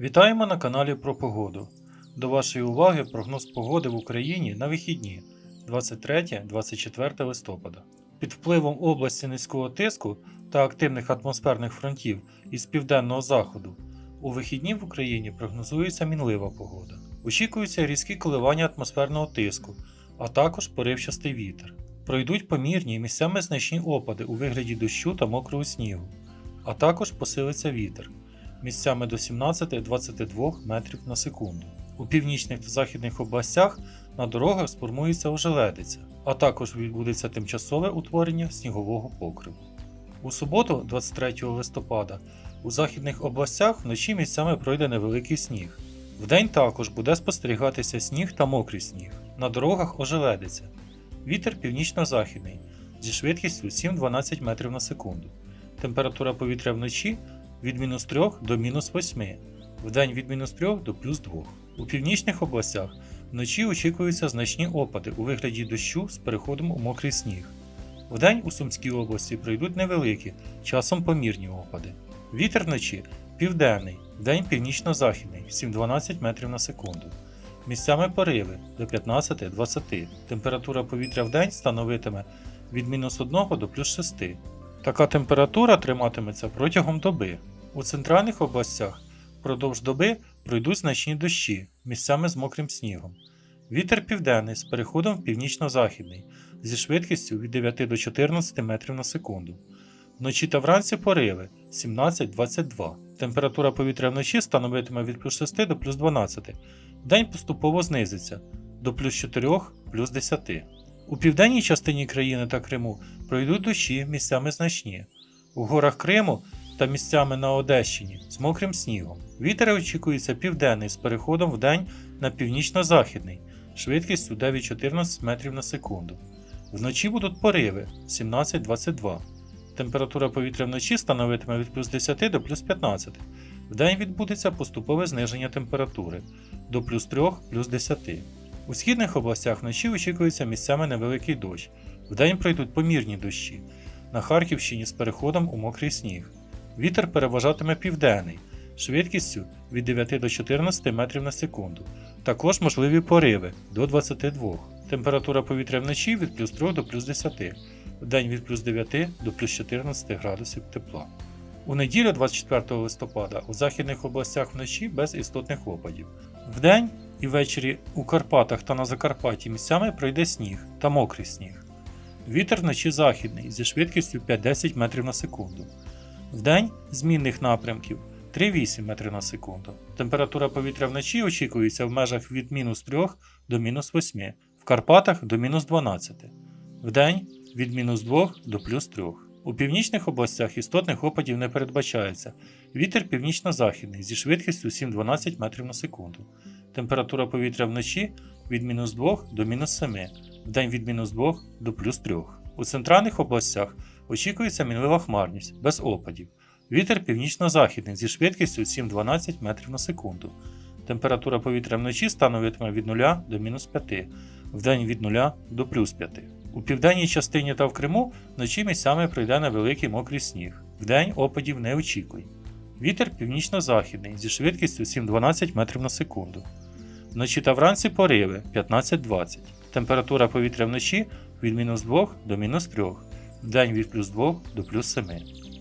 Вітаємо на каналі про погоду. До вашої уваги прогноз погоди в Україні на вихідні 23-24 листопада. Під впливом області низького тиску та активних атмосферних фронтів із південного заходу у вихідні в Україні прогнозується мінлива погода. Очікуються різкі коливання атмосферного тиску, а також поривчастий вітер. Пройдуть помірні і місцями значні опади у вигляді дощу та мокрого снігу, а також посилиться вітер місцями до 17-22 метрів на секунду. У північних та західних областях на дорогах сформується ожеледиця, а також відбудеться тимчасове утворення снігового покриву. У суботу, 23 листопада, у західних областях вночі місцями пройде невеликий сніг. Вдень також буде спостерігатися сніг та мокрий сніг. На дорогах ожеледиться. Вітер північно-західний зі швидкістю 7-12 метрів на секунду. Температура повітря вночі від мінус 3 до мінус 8, вдень від мінус 3 до плюс 2. У північних областях вночі очікуються значні опади у вигляді дощу з переходом у мокрий сніг. Вдень у Сумській області пройдуть невеликі, часом помірні опади. Вітер вночі південний, вдень північно-західний 7-12 метрів на секунду. Місцями пориви до 15-20. Температура повітря вдень становитиме від мінус 1 до плюс 6. Така температура триматиметься протягом доби. У центральних областях впродовж доби пройдуть значні дощі, місцями з мокрим снігом. Вітер південний з переходом в північно-західний зі швидкістю від 9 до 14 метрів на секунду. Вночі та вранці пориви 17-22. Температура повітря вночі становитиме від плюс 6 до плюс 12. День поступово знизиться до плюс 4 плюс 10. У південній частині країни та Криму пройдуть дощі місцями значні. У горах Криму та місцями на Одещині з мокрим снігом. Вітер очікується південний з переходом в день на північно-західний, швидкістю 9-14 метрів на секунду. Вночі будуть пориви 17-22. Температура повітря вночі становитиме від плюс 10 до плюс 15. Вдень відбудеться поступове зниження температури до плюс 3 плюс 10. У східних областях вночі очікується місцями невеликий дощ. Вдень пройдуть помірні дощі. На Харківщині з переходом у мокрий сніг. Вітер переважатиме південний, швидкістю від 9 до 14 метрів на секунду. Також можливі пориви до 22. Температура повітря вночі від плюс 3 до плюс 10, вдень від плюс 9 до плюс 14 градусів тепла. У неділю 24 листопада у західних областях вночі без істотних опадів. Вдень і ввечері у Карпатах та на Закарпатті місцями пройде сніг та мокрий сніг. Вітер вночі західний зі швидкістю 5-10 метрів на секунду. Вдень змінних напрямків 3-8 метрів на секунду. Температура повітря вночі очікується в межах від мінус 3 до мінус 8, в Карпатах до мінус 12, вдень від мінус 2 до плюс 3. У північних областях істотних опадів не передбачається. Вітер північно-західний зі швидкістю 7-12 метрів на секунду. Температура повітря вночі від мінус 2 до мінус 7, вдень від мінус 2 до плюс 3. У центральних областях очікується мінлива хмарність без опадів. Вітер північно-західний зі швидкістю 7-12 метрів на секунду. Температура повітря вночі становитиме від 0 до мінус 5, вдень від 0 до плюс 5. У південній частині та в Криму вночі місцями пройде невеликий мокрий сніг. Вдень опадів не очікуй. Вітер північно-західний зі швидкістю 7-12 метрів на секунду. Вночі та вранці пориви 15-20. Температура повітря вночі від мінус 2 до мінус 3, вдень від плюс 2 до плюс 7.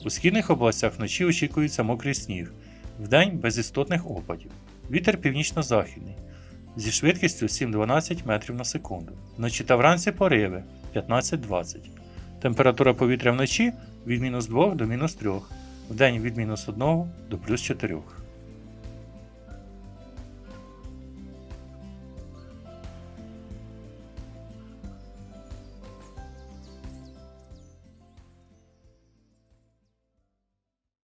У східних областях вночі очікується мокрий сніг, вдень без істотних опадів. Вітер північно-західний зі швидкістю 7-12 метрів на секунду. Вночі та вранці пориви 15-20. Температура повітря вночі від мінус 2 до мінус 3, вдень від мінус 1 до плюс 4.